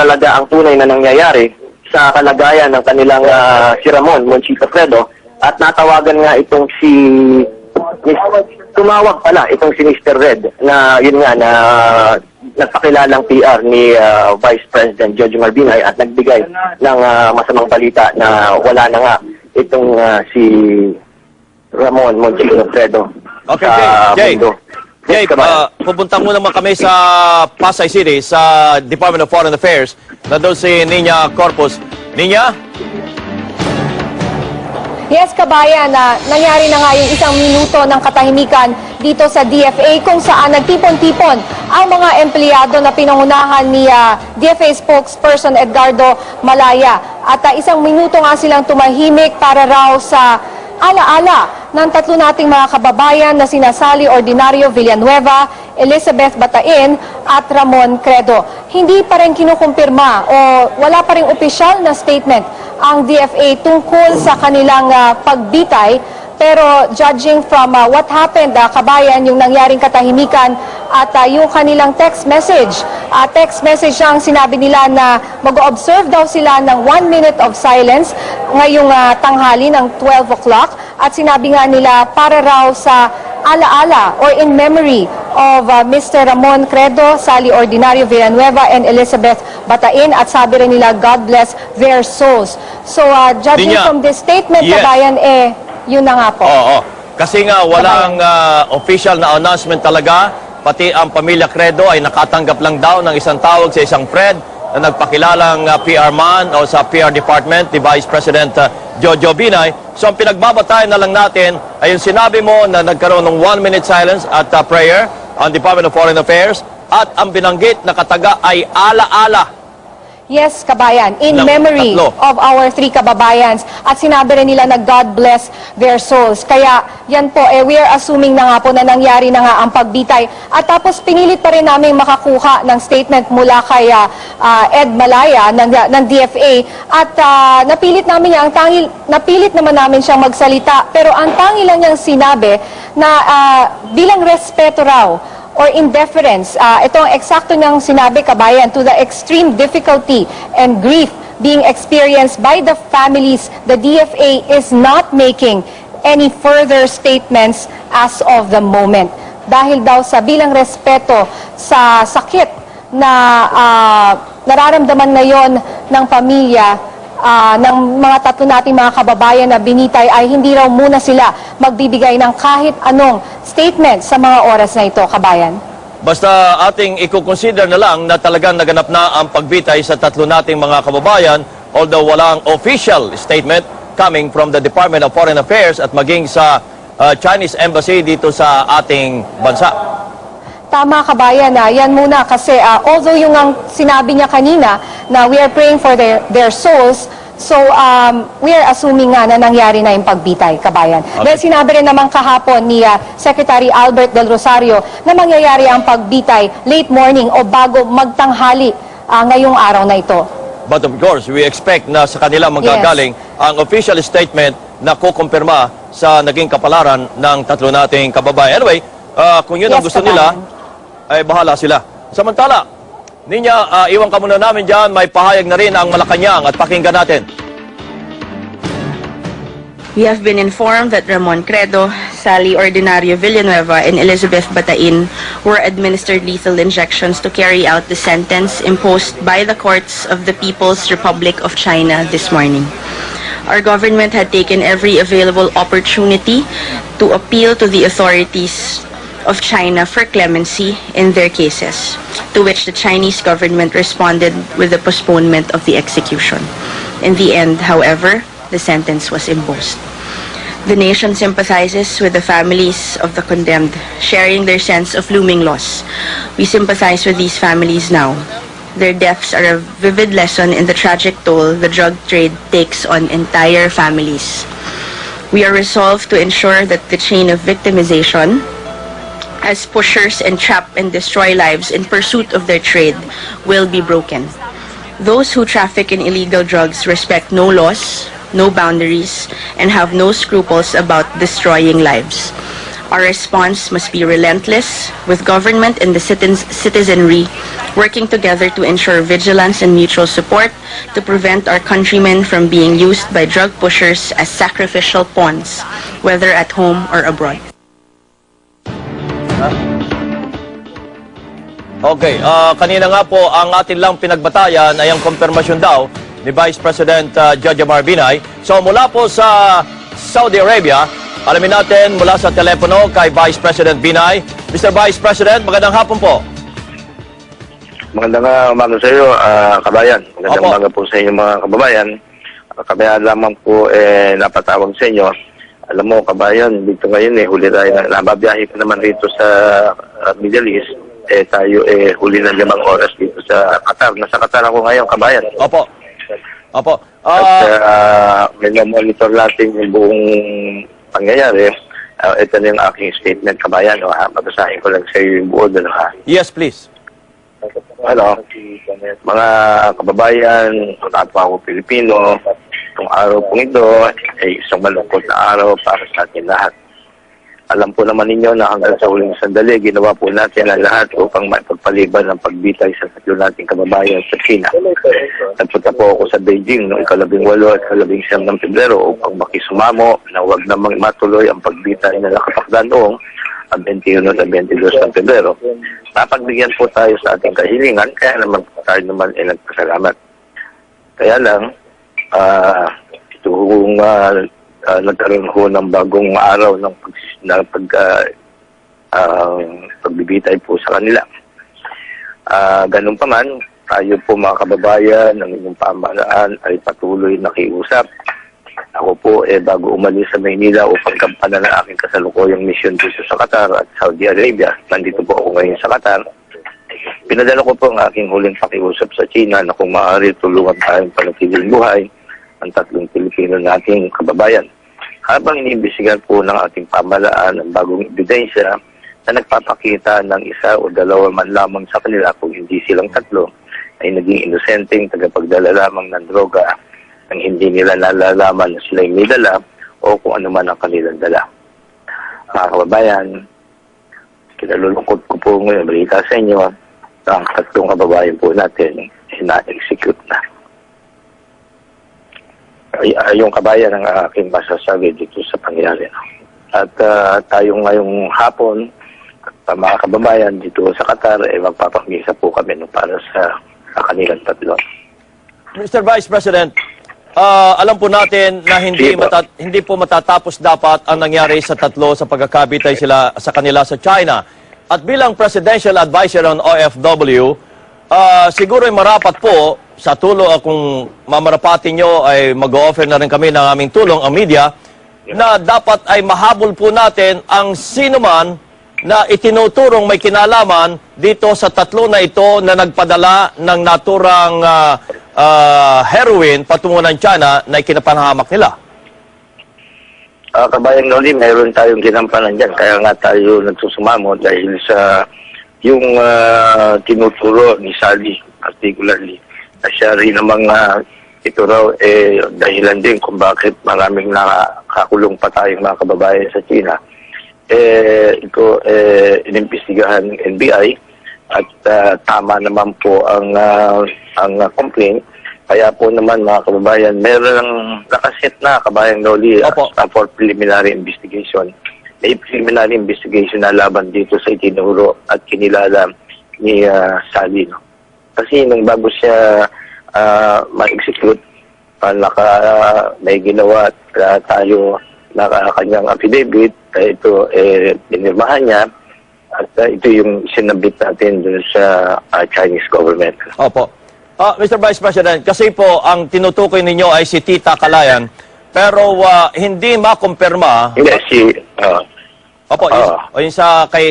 talaga ang tunay na nangyayari sa kalagayan ng kanilang ah, si Ramon Monchito Fredo at natawagan nga itong si tumawag pala itong si Mr. Red na yun nga na nagpakilalang PR ni ah, Vice President George Marbinay at nagbigay ng ah, masamang balita na wala na nga itong ah, si Ramon Monchito Fredo Okay, sa Jay. Jay, mundo. Yes, kabayan. uh, pupunta muna naman kami sa Pasay City, sa Department of Foreign Affairs. Nandun si Nina Corpus. Nina? Yes, kabayan, na nangyari na nga yung isang minuto ng katahimikan dito sa DFA kung saan nagtipon-tipon ang mga empleyado na pinangunahan ni ah, DFA spokesperson Edgardo Malaya. At ah, isang minuto nga silang tumahimik para raw sa alaala ng tatlo nating mga kababayan na sinasali Ordinario Villanueva, Elizabeth Batain at Ramon Credo. Hindi pa rin kinukumpirma o wala pa rin opisyal na statement ang DFA tungkol sa kanilang ah, pagbitay pero judging from ah, what happened, ah, kabayan, yung nangyaring katahimikan at ah, yung kanilang text message. Ah, text message ang sinabi nila na mag-observe daw sila ng one minute of silence ngayong ah, tanghali ng 12 o'clock at sinabi nga nila para raw sa alaala or in memory of uh, Mr. Ramon Credo, Sally Ordinario Villanueva, and Elizabeth Batain. At sabi rin nila, God bless their souls. So, uh, judging from this statement, Yes. kabayan, eh, yun na nga po. Oo. Kasi nga walang ah, official na announcement talaga. Pati ang pamilya Credo ay nakatanggap lang daw ng isang tawag sa isang Fred na nagpakilalang ah, PR man o sa PR department, ni Vice President ah, Jojo Binay. So ang pinagbabatayan na lang natin ay yung sinabi mo na nagkaroon ng one minute silence at ah, prayer ang Department of Foreign Affairs at ang binanggit na kataga ay ala-ala Yes, kabayan, in Ng memory tatlo. of our three kababayans. At sinabi rin nila na God bless their souls. Kaya yan po, eh, we are assuming na nga po na nangyari na nga ang pagbitay. At tapos pinilit pa rin namin makakuha ng statement mula kay ah, Ed Malaya ng, ng DFA. At ah, napilit namin niya, ang tangi, napilit naman namin siyang magsalita. Pero ang tangi lang niyang sinabi na ah, bilang respeto raw or indifference. Uh, ito ang eksakto niyang sinabi, kabayan, to the extreme difficulty and grief being experienced by the families, the DFA is not making any further statements as of the moment. Dahil daw sa bilang respeto sa sakit na ah, nararamdaman ngayon ng pamilya ah, ng mga tatlo nating mga kababayan na binitay ay hindi raw muna sila magbibigay ng kahit anong statement sa mga oras na ito, kabayan. Basta ating i-consider na lang na talagang naganap na ang pagbitay sa tatlo nating mga kababayan although walang official statement coming from the Department of Foreign Affairs at maging sa uh, Chinese Embassy dito sa ating bansa. Tama kabayan na yan muna kasi ah, although yung ang sinabi niya kanina na we are praying for their, their souls, so um, we are assuming nga na nangyari na yung pagbitay, kabayan. Dahil sinabi rin naman kahapon ni ah, Secretary Albert Del Rosario na mangyayari ang pagbitay late morning o bago magtanghali ah, ngayong araw na ito. But of course, we expect na sa kanila manggagaling ang official statement na kukumpirma sa naging kapalaran ng tatlo nating kababayan. Anyway, uh, kung yun ang Yes, gusto nila, kabayan. Ay bahala sila. Samantala, Ninya, uh, iwan ka muna namin dyan, may pahayag na rin ang Malacanang at pakinggan natin. We have been informed that Ramon Credo, Sally Ordinario Villanueva, and Elizabeth Batain were administered lethal injections to carry out the sentence imposed by the courts of the People's Republic of China this morning. Our government had taken every available opportunity to appeal to the authorities of China for clemency in their cases, to which the Chinese government responded with the postponement of the execution. In the end, however, the sentence was imposed. The nation sympathizes with the families of the condemned, sharing their sense of looming loss. We sympathize with these families now. Their deaths are a vivid lesson in the tragic toll the drug trade takes on entire families. We are resolved to ensure that the chain of victimization, as pushers entrap and destroy lives in pursuit of their trade, will be broken. Those who traffic in illegal drugs respect no laws, no boundaries, and have no scruples about destroying lives. Our response must be relentless, with government and the citizenry working together to ensure vigilance and mutual support to prevent our countrymen from being used by drug pushers as sacrificial pawns, whether at home or abroad. Okay, ah, kanina nga po ang atin lang pinagbatayan ay ang konfirmasyon daw ni Vice President uh, Jojo Marbinay. So mula po sa Saudi Arabia, alamin natin mula sa telepono kay Vice President Binay. Mr. Vice President, magandang hapon po. Magandang uh, umaga sa iyo, ah, kabayan. Magandang Opo. umaga po sa inyo mga kababayan. Uh, kabayan lamang po eh, napatawag sa inyo. Alam mo, kabayan, dito ngayon eh, huli tayo na, nababiyahe ka naman rito sa ah, Middle East. Eh, tayo eh, huli ng limang oras dito sa Qatar. Nasa Qatar ako ngayon, kabayan. Opo. Opo. At Ah, uh, may monitor natin yung buong pangyayari. Ah, ito na yung aking statement, kabayan. O, ha? Babasahin ko lang sa iyo yung buo doon, ha? yes, please. Ano, mga kababayan, kapwa ko Pilipino, itong araw pong ito ay isang malungkot na araw para sa atin lahat. Alam po naman ninyo na hanggang sa huling sandali, ginawa po natin ang lahat upang maipagpaliban ang pagbitay sa tatlo nating kababayan sa China. Nagpunta po ako sa Beijing noong ikalabing walo at ikalabing siyam ng Pebrero upang makisumamo na huwag namang matuloy ang pagbitay na nakatakda noong ang 21 at 22 ng Pebrero. Napagbigyan po tayo sa ating kahilingan, kaya naman po tayo naman ay nagpasalamat. Kaya lang, ah ito kung ah, nagkaroon ho ng bagong araw ng pag, na pag, ah, ah, pagbibitay po sa kanila. Ah, ganun pa man, tayo po mga kababayan ng inyong pamahalaan ay patuloy nakiusap. Ako po eh bago umalis sa Maynila upang kampanan ng aking kasalukuyang mission dito sa Qatar at Saudi Arabia. Nandito po ako ngayon sa Qatar. Pinadala ko po ang aking huling pakiusap sa China na kung maaari tulungan tayong panatiling buhay ang tatlong Pilipino nating kababayan. Habang iniimbestigan po ng ating pamahalaan ang bagong ebidensya na nagpapakita ng isa o dalawa man lamang sa kanila kung hindi silang tatlo ay naging inosenteng tagapagdala lamang ng droga ang hindi nila nalalaman na sila may dala o kung ano man ang kanilang dala. Mga kababayan, kinalulungkot ko po ngayon balita sa inyo ang tatlong kababayan po natin ay na-execute na. Ay, ay, yung kabayan ang aking masasabi dito sa pangyayari. At ah, tayo ngayong hapon, ah, mga kababayan dito sa Qatar, ay magpapakmisa po kami no, para sa, sa kanilang tatlo. Mr. Vice President, ah, alam po natin na hindi mata- hindi po matatapos dapat ang nangyari sa tatlo sa pagkakabitay sila sa kanila sa China. At bilang Presidential Advisor on OFW, ah, siguro ay marapat po sa tulong ah, kung mamarapatin nyo ay mag-offer na rin kami ng aming tulong, ang media, na dapat ay mahabol po natin ang sino man na itinuturong may kinalaman dito sa tatlo na ito na nagpadala ng naturang ah, ah, heroin patungo ng China na ikinapanhamak nila. Ah, kabayan Noli, mayroon tayong ginampanan dyan. Kaya nga tayo nagsusumamo dahil sa yung ah, tinuturo ni Sally particularly. Na siya rin namang ah, ito raw eh, dahilan din kung bakit maraming nakakulong pa tayong mga kababayan sa China. Eh, ito eh, inimbestigahan ng NBI at ah, tama naman po ang ah, ang ah, complaint. Kaya po naman mga kababayan, meron ng nakaset na kabayan Opo. uh, for preliminary investigation. May preliminary investigation na laban dito sa itinuro at kinilala ni ah, Sally. Kasi nung bago siya ah, ma-execute, ah, naka, may ginawa ah, tayo na kanyang affidavit, eh, ito eh, pinirmahan niya at ah, ito yung sinabit natin dun sa ah, Chinese government. Opo. Ah, Mr. Vice President, kasi po ang tinutukoy ninyo ay si Tita Kalayan, pero ah, hindi makumpirma. Hindi, si... ah, Opo, yun, Ah. o yun sa kay